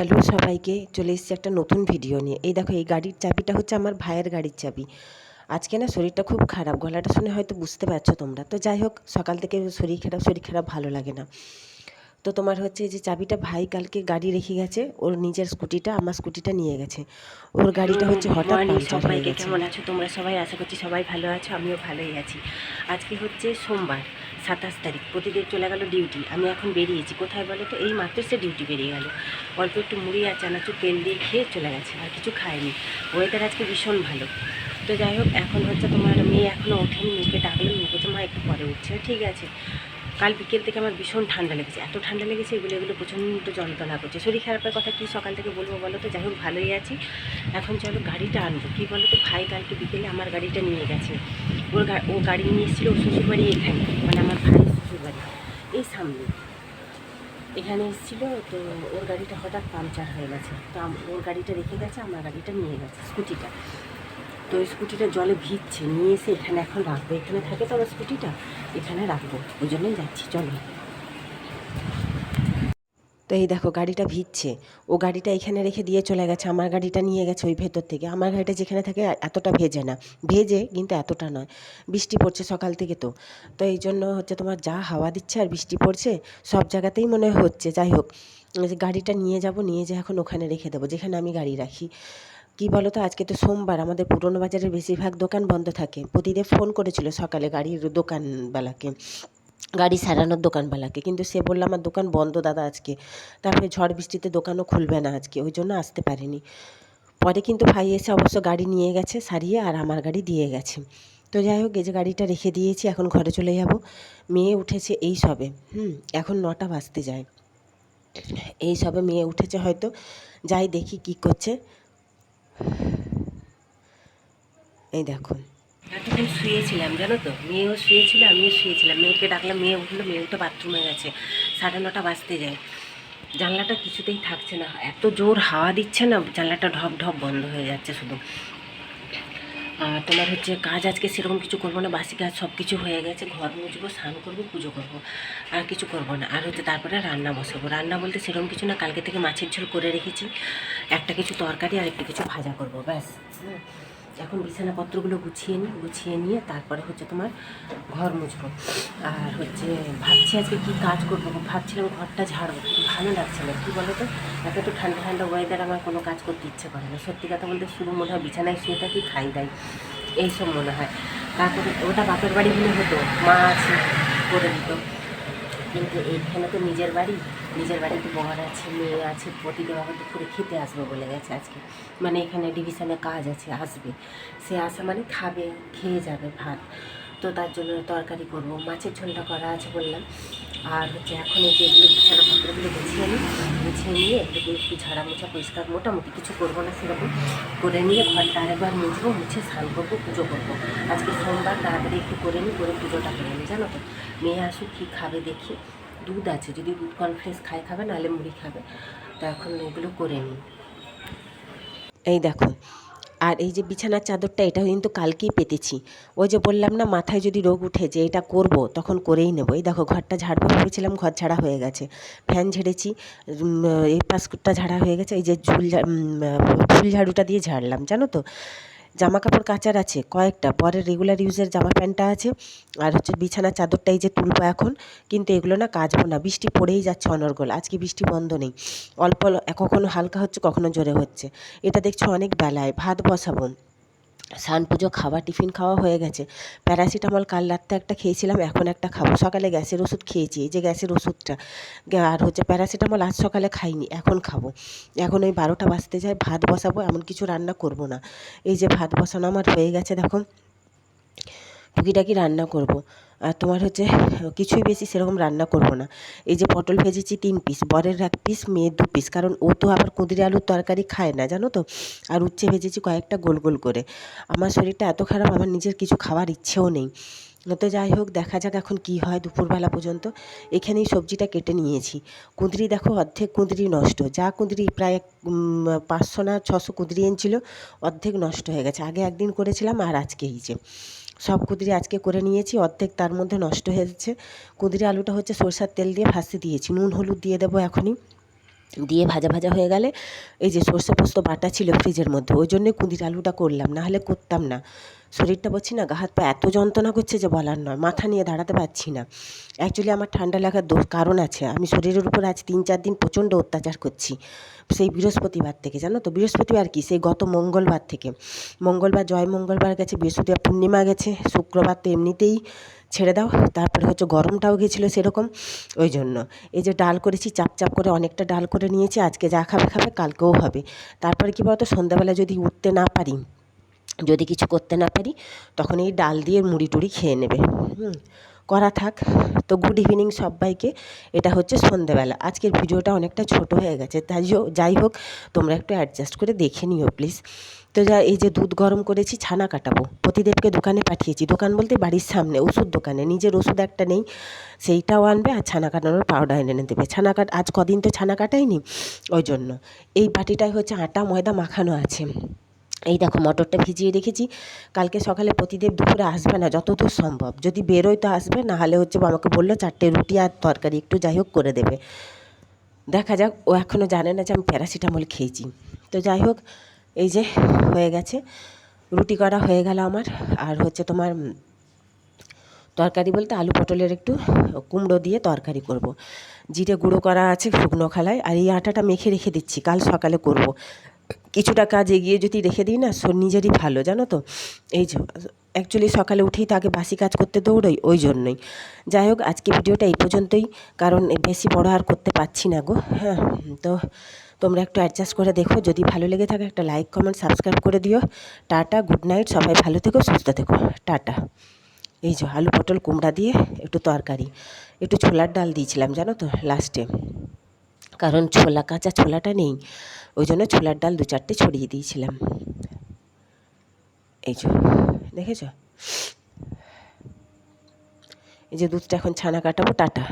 Hello সবাইকে চলে এসেছি একটা নতুন ভিডিও নিয়ে। এই দেখো এই গাড়ির চাবিটা হচ্ছে আমার ভাইয়ের গাড়ির চাবি। আজকে না শরীরটা খুব খারাপ গলাটা শুনে হয়তো বুঝতে পারছ তোমরা। তো যাই হোক সকাল থেকে শরীর খারাপ শরীর খারাপ ভালো লাগে না। তো তোমার হচ্ছে যে চাবিটা ভাই কালকে গাড়ি রেখে গেছে ওর নিজের স্কুটিটা আমার স্কুটিটা নিয়ে গেছে। ওর গাড়িটা হচ্ছে হঠাৎ সবাইকে গেছে। কেমন আছো? তোমরা সবাই আশা করছি সবাই ভালো আছো আমিও ভালোই আছি। আজকে হচ্ছে সোমবার। সাতাশ তারিখ। প্রতিদিন চলে গেল ডিউটি আমি এখন বেরিয়েছি। কোথায় বলো তো? এই মাত্র সে ডিউটি বেরিয়ে গেল। অল্প একটু মুড়ি আর চানাচুর তেল দিয়ে খেয়ে চলে গেছে। আর কিছু খায়নি। ওয়েদার আজকে ভীষণ ভালো। তো যাই হোক, এখন হচ্ছে তোমার মেয়ে এখনও ওঠেনি। মেয়েকে ডাকলো। মেয়ে বলছে, মা, একটু পরে উঠছে। ঠিক আছে। কাল বিকেল থেকে আমার ভীষণ ঠান্ডা লেগেছে। এত ঠান্ডা লেগেছে, এগুলো এগুলো প্রচণ্ড যন্ত্রণা করছে। শরীর খারাপের কথা কি সকাল থেকে বলব বলো তো? যাই হোক, ভালোই আছি। এখন চলো গাড়িটা আনব। কী বলো তো? ভাই কালকে বিকেলে আমার গাড়িটা নিয়ে গেছে। ওর ও গাড়ি নিয়ে এসেছিল ওর শ্বশুরবাড়ি এখানে মানে আমার ভাইয়ের শ্বশুরবাড়ি, এই সামনে। এখানে এসেছিল তো ওর গাড়িটা হঠাৎ পাংচার হয়ে গেছে। তো ওর গাড়িটা রেখে গেছে, আমার গাড়িটা নিয়ে গেছে, স্কুটিটা। তো ওই স্কুটিটা জলে ভিজছে, নিয়ে এসে এখানে এখন রাখব। এখানে থাকে তো আমার স্কুটিটা, এখানে রাখব। ওই জন্যই যাচ্ছি, চলো। তো এই দেখো গাড়িটা ভিজছে। ও গাড়িটা এখানে রেখে দিয়ে চলে গেছে, আমার গাড়িটা নিয়ে গেছে ওই ভেতর থেকে। আমার গাড়িটা যেখানে থাকে এতটা ভেজে না। ভেজে কিন্তু এতটা নয়। বৃষ্টি পড়ছে সকাল থেকে তো। তো এই জন্য হচ্ছে তোমার যা হাওয়া দিচ্ছে আর বৃষ্টি পড়ছে, সব জায়গাতেই মনে হচ্ছে। যাই হোক যে গাড়িটা নিয়ে যাব, নিয়ে যেয়ে এখন ওখানে রেখে দেবো, যেখানে আমি গাড়ি রাখি। কি বলো তো আজকে তো সোমবার, আমাদের পুরনো বাজারের বেশিরভাগ দোকান বন্ধ থাকে। প্রতিদিন ফোন করেছিল সকালে গাড়ির দোকানওয়ালাকে। গাড়ি সারানোর দোকানওয়ালাকে কিন্তু সে বলল, আমার দোকান বন্ধ দাদা আজকে। তারপরে ঝড় বৃষ্টিতে দোকানও খুলবে না আজকে। ওই জন্য আসতে পারিনি। পরে কিন্তু ভাই এসে অবশ্য গাড়ি নিয়ে গেছে, সারিয়ে আর আমার গাড়ি দিয়ে গেছে। তো যাই হোক, এই যে গাড়িটা রেখে দিয়েছি, এখন ঘরে চলে যাব। মেয়ে উঠেছে এই সবে। হুম, এখন নটা বাজতে যায়। এই সবে মেয়ে উঠেছে হয়তো। যাই দেখি কি করছে। এই দেখো এতক্ষণ শুয়েছিলাম, জানো তো? মেয়েও শুয়েছিল, আমিও শুয়েছিলাম। মেয়েকে ডাকলাম, মেয়ে উঠল, মেয়ে উঠে বাথরুমে গেছে। সাড়ে নটা বাজতে যায়। জানলাটা কিছুতেই থাকছে না। এত জোর হাওয়া দিচ্ছে না, জানলাটা ঢপ ঢপ বন্ধ হয়ে যাচ্ছে শুধু। আর তোমার হচ্ছে কাজ আজকে সেরকম কিছু করব না, বাসি কাজ সব কিছু হয়ে গেছে। ঘর মুছবো, স্নান করব, পুজো করব। আর কিছু করব না। আর হচ্ছে তারপরে রান্না বসাবো। রান্না বলতে সেরকম কিছু না, কালকে থেকে মাছের ঝোল করে রেখেছি। একটা কিছু তরকারি আর একটা কিছু ভাজা করব, ব্যাস। এখন বিছানাপত্রগুলো গুছিয়ে নিই গুছিয়ে নিয়ে তারপরে হচ্ছে তোমার ঘর মুছবো। আর হচ্ছে ভাবছি আজকে কী কাজ করব, ভাবছিলাম ঘরটা ঝাড়বো ভালো লাগছে না। কী বলো তো এত একটু ঠান্ডা ঠান্ডা ওয়েদার আমার কোনো কাজ করতে ইচ্ছে করে না। সত্যি কথা বলতে শুধু মনে হয় বিছানায় শুয়ে থাকি, খাই দাই। এইসব মনে হয়। তারপরে ওটা বাপের বাড়ি হলে হতো, মা আছে, করে দিত। কিন্তু এইখানে তো নিজের বাড়ি, নিজের বাড়িতে বর আছে, মেয়ে আছে, প্রতিদিন আমার দুপুরে খেতে আসবে বলে গেছে আজকে। মানে এখানে ডিভিশনে কাজ আছে, আসবে। সে আসা মানে খাবে, খেয়ে যাবে ভাত। তো তার জন্য তরকারি করব। মাছের ঝোলটা করা আছে বললাম। আর হচ্ছে এখন এই যে এগুলো বিছানাপত্রগুলো গুছিয়ে নিই। গুছিয়ে নিয়ে এগুলো একটু ঝাড়া মোছা পরিষ্কার, মোটামুটি কিছু করব না সেরকম। করে নিয়ে ঘরটা আরেকবার মুছবো, মুছে স্নান করব, পুজো করব। আজকে সোমবার, তাড়াতাড়ি একটু করে নিই, করে পুজোটা করে নিই, জানো তো। মেয়ে আসুক, কী খাবে দেখি। দুধ আছে, যদি দুধ কনফ্লেক্স খায় খাবে, নাহলে মুড়ি খাবে। তো এখন এগুলো করে নিই। এই দেখো আর এই যে বিছানার চাদরটা এটা কিন্তু কালকেই পেতেছি। ওই যে বললাম না, মাথায় যদি রোগ উঠে যে এটা করব, তখন করেই নেব। এই দেখো, ঘরটা ঝাড়বো, ভেবেছিলাম ঘর ঝাড়া হয়ে গেছে। ফ্যান ঝেড়েছি এই পাসকুটটা ঝাড়া হয়ে গেছে। এই যে ঝুল ঝুল ঝাড়ুটা দিয়ে ঝাড়লাম, জানো তো? জামা কাপড় কাচার আছে, কয়েকটা। পরের রেগুলার ইউজের জামা প্যান্টটা আছে, আর হচ্ছে বিছানা চাদরটাই যে তুলবো এখন, কিন্তু এগুলো না কাচবো না। বৃষ্টি পড়েই যাচ্ছে অনর্গল, আজকে বৃষ্টি বন্ধ নেই। অল্প অল্প- কখনো হালকা হচ্ছে, কখনো জোরে হচ্ছে। এটা দেখছ অনেক বেলায়, ভাত বসাবো। স্নান পুজো খাওয়া টিফিন খাওয়া হয়ে গেছে। প্যারাসিটামল কাল রাত্রে একটা খেয়েছিলাম, এখন একটা খাব। সকালে গ্যাসের ওষুধ খেয়েছি, এই যে গ্যাসের ওষুধটা। আর হচ্ছে প্যারাসিটামল আজ সকালে খাইনি, এখন খাব। এখন ওই বারোটা বাজতে যায়, ভাত বসাবো, এমন কিছু রান্না করব না। এই যে ভাত বসানো আমার হয়ে গেছে, দেখো। টুকিটাকি রান্না করব। আর তোমার হচ্ছে, কিছুই বেশি সেরকম রান্না করব না। এই যে পটল ভেজেছি তিন পিস বরের এক পিস মেয়ের দু পিস কারণ ও তো আবার কুঁদরি আলুর তরকারি খায় না, জানো তো? আর উচ্ছে ভেজেছি কয়েকটা গোল গোল করে। আমার শরীরটা এত খারাপ, আমার নিজের কিছু খাওয়ার ইচ্ছেও নেই। তো যাই হোক, দেখা যাক এখন কি হয় দুপুরবেলা পর্যন্ত। এখানেই সবজিটা কেটে নিয়েছি। কুঁদরি দেখো, অর্ধেক কুঁদরি নষ্ট। যা কুঁদরি প্রায় পাঁচশো না ছশো কুঁদরি এনেছিল, অর্ধেক নষ্ট হয়ে গেছে। আগে একদিন করেছিলাম আর আজকে এই যে। সব কুঁদরি আজকে করে নিয়েছি, অর্ধেক তার মধ্যে নষ্ট হয়েছে কুঁদরি আলুটা হচ্ছে সরষার তেল দিয়ে ভাসতে দিয়েছি। নুন, হলুদ দিয়ে দেবো এখনই। দিয়ে ভাজা ভাজা হয়ে গেলে এই যে সর্ষে পোস্ত বাটা ছিল ফ্রিজের মধ্যে, ওই জন্যই কুঁদির আলুটা করলাম না হলে করতাম না। শরীরটা বলছি না, গা হাত পা এত যন্ত্রণা করছে যে বলার নয়, মাথা নিয়ে দাঁড়াতে পারছি না। অ্যাকচুয়ালি আমার ঠান্ডা লাগার দোষ কারণ আছে, আমি শরীরের উপর আজ তিন চার দিন প্রচণ্ড অত্যাচার করছি, সেই বৃহস্পতিবার থেকে, জানো তো? বৃহস্পতিবার কি? সেই গত মঙ্গলবার থেকে। মঙ্গলবার, জয় মঙ্গলবার গেছে, বৃহস্পতিবার পূর্ণিমা গেছে, শুক্রবার তো এমনিতেই ছেড়ে দাও, তারপরে হচ্ছে গরমটাও গেছিল সেরকম, ওই জন্য। এই যে ডাল করেছি, চাপ চাপ করে অনেকটা ডাল করে নিয়েছি, আজকে যা খাবে খাবে, কালকেও হবে। তারপরে কী বলতো? সন্ধ্যাবেলা যদি উঠতে না পারি যদি কিছু করতে না পারি, তখন এই ডাল দিয়ে মুড়ি টুড়ি খেয়ে নেবে। হুম, করা থাক। তো গুড ইভিনিং সবাইকে। এটা হচ্ছে সন্ধেবেলা। আজকের ভিডিওটা অনেকটা ছোট হয়ে গেছে। তাই যাই হোক, তোমরা একটু অ্যাডজাস্ট করে দেখে নিও প্লিজ তো যা, এই যে দুধ গরম করেছি, ছানা কাটাবো। প্রতিদেবকে দোকানে পাঠিয়েছি। দোকান বলতে বাড়ির সামনে, ওষুধ দোকানে। নিজের ওষুধ একটা নেই, সেইটাও আনবে আর ছানা কাটানোর পাউডার এনে দেবে। ছানা কাট, আজ কদিন তো ছানা কাটাইনি ওই জন্য। এই বাটিটায় হচ্ছে আটা, ময়দা মাখানো আছে। এই দেখো মটরটা ভিজিয়ে রেখেছি। কালকে সকালে প্রতিদেব দুপুরে আসবে না, যতদূর সম্ভব। যদি বেরোয় তো আসবে, না হলে হচ্ছে আমাকে বলল চারটে রুটি আর তরকারি, একটু যাই হোক করে দেবে। দেখা যাক, ও এখনও জানে না যে আমি প্যারাসিটামল খেয়েছি। তো যাই হোক, এই যে হয়ে গেছে। রুটি করা হয়ে গেল আমার। আর হচ্ছে তোমার তরকারি বলতে আলু পটলের একটু কুমড়ো দিয়ে তরকারি করব। জিরে গুঁড়ো করা আছে শুকনো খালায়। আর এই আটাটা মেখে রেখে দিচ্ছি, কাল সকালে করব। কিছুটা কাজ এগিয়ে যদি রেখে দিই না নিজেরই ভালো, জানো তো? এই যে অ্যাকচুয়ালি সকালে উঠেই তাকে বাসি কাজ করতে দৌড়ই, ওই জন্যই। যাই হোক, আজকে ভিডিওটা এই পর্যন্তই, কারণ বেশি বড় আর করতে পারছি না গো হ্যাঁ? তো তোমরা একটু অ্যাডজাস্ট করে দেখো, যদি ভালো লেগে থাকে একটা লাইক কমেন্ট সাবস্ক্রাইব করে দিও। টাটা গুড নাইট সবাই ভালো থেকো, সুস্থ থেকো, টাটা। এই যে, আলু পটল কুমড়া দিয়ে একটু তরকারি, একটু ছোলার ডাল দিয়েছিলাম, জানো তো লাস্টে কারণ ছোলা, কাঁচা ছোলাটা নেই। ওই জন্য ছোলার ডাল দু চারটে ছড়িয়ে দিয়েছিলাম। এই যে, দেখেছ? এই যে দুধটা এখন ছানা কাটাবো, টাটা।